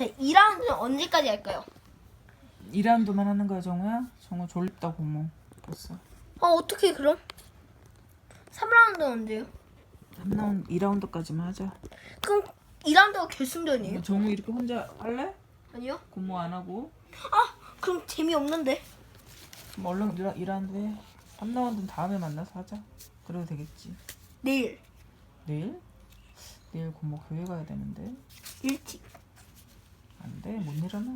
자, 2라운드는 언제까지 할까요? 2라운드만 하는 거야 정우야? 정우 졸립다 고모 벌써 어, 어떻게 그럼? 3라운드는 언제요? 3라운드 2라운드까지만 하자 그럼 2라운드가 결승전이에요? 정우 이렇게 혼자 할래? 아니요? 고모 안 하고 아, 그럼 재미없는데. 그럼 얼른 2라운드 해 3라운드는 다음에 만나서 하자 그래도 되겠지 내일 내일? 내일 고모 교회 가야 되는데 일찍. 안 돼 못 일어나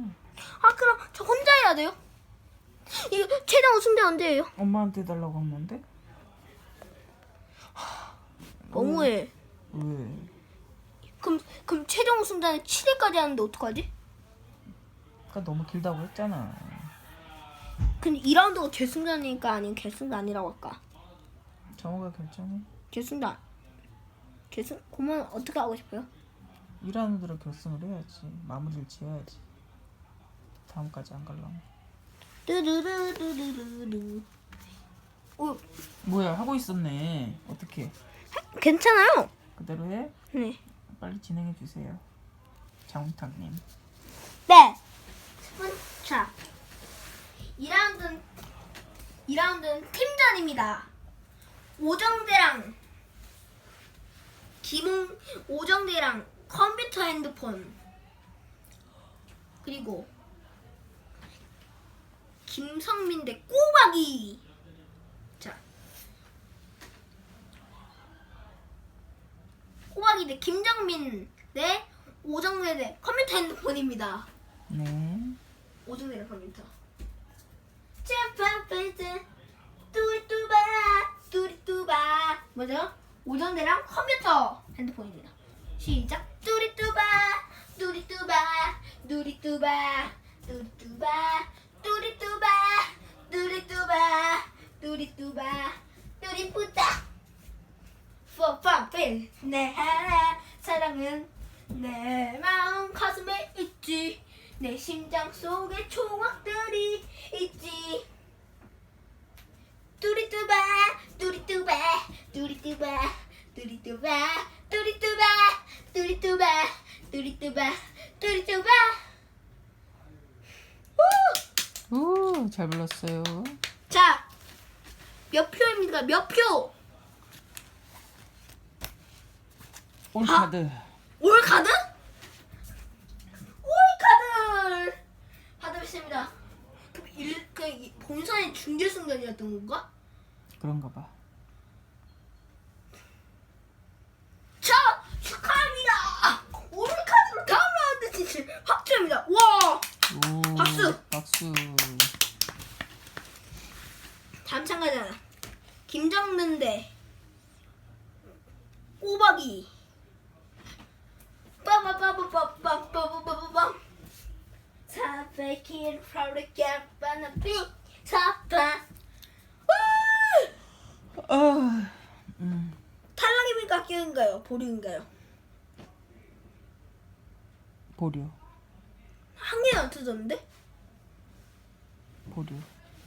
아, 그럼 저 혼자 해야 돼요? 이거 최종 우승자 언제예요? 엄마한테 해달라고 한 건데? 너무해. 왜? 그럼 그럼 최종 우승자는 7회까지 하는데 어떡하지? 그니까 너무 길다고 했잖아 근데 2라운드가 결승전이니까 아니면 결승전 아니라고 할까? 정우가 결정해 결승전. 결승 그러면 어떻게 하고 싶어요? 2라운드로 결승을 해야지 마무리를 지어야지 다음까지 안 갈라면 뚜루루루루루루. 오, 뭐야 하고 있었네 어떻게 괜찮아요. 그대로 해? 네. 빨리 진행해 주세요 장훈탁님 네. 자, 2라운드는 2라운드는 팀전입니다. 오정대랑 김홍 오정대랑 컴퓨터 핸드폰 그리고 김성민 대 꼬박이. 자. 꼬박이 대 김정민 대 오정대 대 컴퓨터 핸드폰입니다. 네 오정대를 컴퓨터. 챔피언페이스 뚜리뚜바 뚜리뚜바 뭐죠? 오정대랑 컴퓨터 핸드폰입니다. 시작. 뚜리뚜바 뚜리뚜바 뚜리뚜바 뚜리뚜바 뚜리뚜바 뚜리뚜바 뚜리뚜바 뚜리뿌다 포파필 내 사랑은 내 마음 가슴에 있지. 내 심장 속에 총각들이 있지 뚜리뚜바 뚜리뚜바 뚜리뚜바 뚜리뚜바 뚜리뚜바 뚜리뚜바 뚜리뚜바 뚜리뚜바 우! 오, 잘 불렀어요 자, 몇 표입니까? 몇 표? 올 카드 올 카드? 올 카드 받으셨습니다. 그럼 일, 그 이- 본선의 중계승전이었던 건가? 그런가 봐 자, 축하합니다. 올 카드로 다음 라운드 진출 확정입니다. 와, 오, 박수! 박수 다음 참가자 김정는 대 꼬박이. 빠바바바바바바바바밤. 사페킨 프라르게 바나피 사파. 우! 아, 음, 탈락입니까 합격인가요? 보류인가요? 보류 한 개도 안 터졌는데? 보류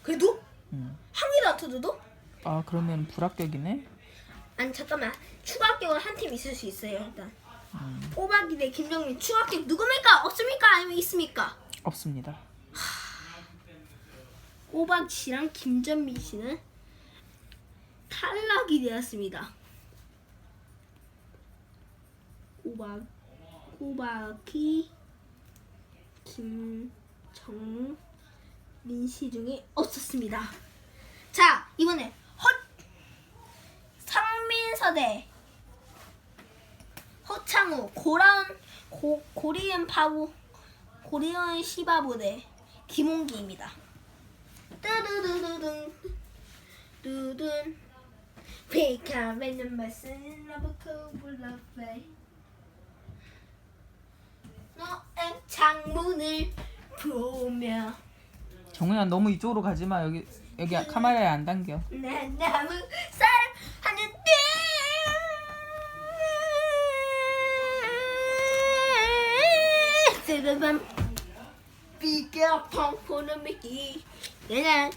그래도? 음. 한 개도 안 터져도? 아 그러면 불합격이네 아니 잠깐만 추가 합격은 한팀 있을 수 있어요 일단 음, 꼬박이 대 김정민 추가 합격 누굽니까? 없습니까? 아니면 있습니까? 없습니다 꼬박 씨랑 김정민 씨는 탈락이 되었습니다. 꼬박 꼬박이 김정민 씨 중에 없었습니다. 자 이번에 허 상민서 대 허창우 고라운 고 고리언 파부 고리언 시바부 대 김홍기입니다. 뚜두두두둥 두둔. 피카맨은 말씀 나부터 불러play 너의 창문을 보며. 정우야 너무 이쪽으로 가지 마. 여기 여기 카메라에 안 당겨. 난 너무 뜨르밤 비가 펑펑는 미끼 내난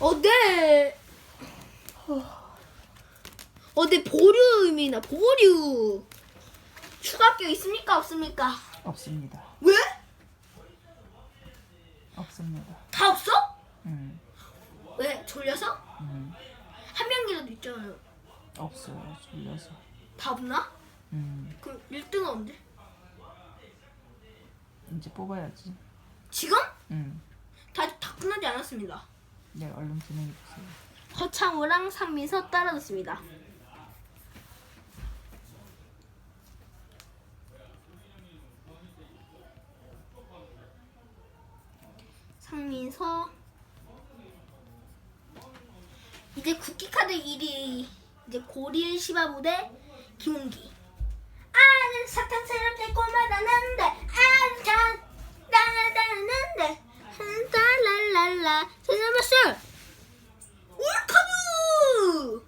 어때? 어, 네 보류입니다. 보류. 추가 합격 있습니까? 없습니까? 없습니다. 왜? 없습니다. 다 없어? 음, 왜? 졸려서? 음, 한 명이라도 있잖아요. 없어요. 졸려서. 다 없나? 음, 그럼 1등은 언제? 이제 뽑아야지. 지금? 음, 다, 다 끝나지 않았습니다. 네, 얼른 진행해 주세요. 허창우랑 상민서 따라졌습니다. 상민서 이제 쿠키 카드 1위 이제 고릴 시바부 대 김웅기 아는 사탕처럼 달콤하다는데 아는 따라다는데 따랄랄라 세상마술 울카드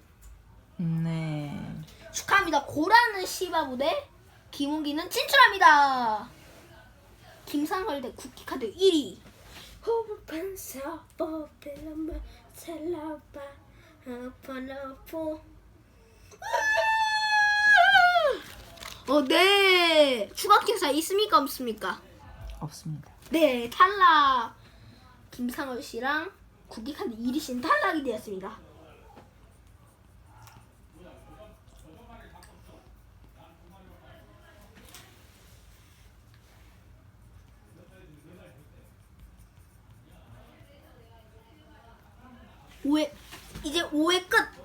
네. 축하합니다. 고라는 시바부 대 김웅기는 진출합니다. 김상걸 대 쿠키카드 1위. 호흡한사 뽀벨라마 셀라바 하파나포 어, 네. 추가 킹사 있습니까? 없습니까? 없습니다. 네, 탈락. 김상월 씨랑 1위 씨는 탈락이 되었습니다. 오회 이제 5회 끝.